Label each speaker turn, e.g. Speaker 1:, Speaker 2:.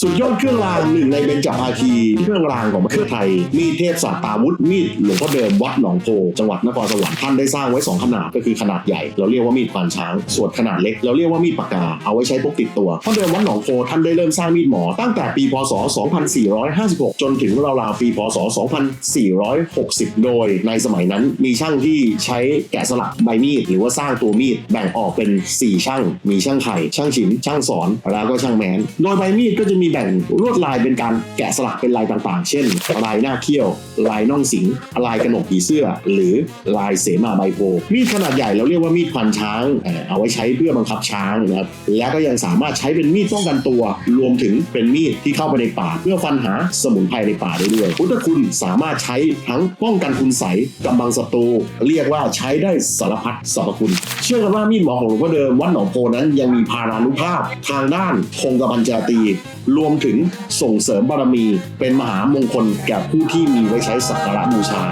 Speaker 1: สุดยอดเครื่องรางหนึ่งในเบญจภาคีเครื่องรางของประเทศไทย มีเทพสัตาวุธมีดหลวงพ่อเดิมวัดหนองโพจังหวัดนครสวรรค์ท่านได้สร้างไว้สองขนาดก็คือขนาดใหญ่ เราเรียกว่ามีดควานช้าง ส่วนขนาดเล็ก เราเรียกว่ามีดปากกาเอาไว้ใช้พกติดตัวพ่อเดิมวัดหนองโพท่านได้เริ่มสร้างมีดหมอตั้งแต่ปีพศ 2456 จนถึงราวๆปีพศ 2460 โดย ในสมัยนั้นมีช่างที่ใช้แกะสลักใบมีดหรือว่าสร้างตัวมีดแบ่งออกเป็น 4 ช่าง มีช่างไข่ช่างฉินช่างสอนแล้วก็ช่างแมนโดยใบมีดก็จะมีแบ่งลวดลายเป็นการแกะสลักเป็นลายต่างๆ เช่น ลายหน้าเขี้ยว ลายน่องสิง ลายกระหนกผีเสื้อ หรือลายเสมาใบโพมีดขนาดใหญ่เราเรียกว่ามีดพันช้าง เอาไว้ใช้เพื่อบังคับช้างนะครับและก็ยังสามารถใช้เป็นมีดป้องกันตัว รวมถึงเป็นมีดที่เข้าไปในป่า เพื่อฟันหาสมุนไพรในป่าได้ด้วยพุทธคุณสามารถใช้ทั้งป้องกันคุณใสกำบังศัตรูเรียกว่าใช้ได้สารพัดสรรพคุณ เชื่อกันว่ามีดหมอของหลวงพ่อเดิมวัดหนองโพนั้นยังมีพารานุภาพทางด้านคงกระพันจาตีรวมถึงส่งเสริมบารมีเป็นมหามงคลแก่ผู้ที่มีไว้ใช้สักการะบูชา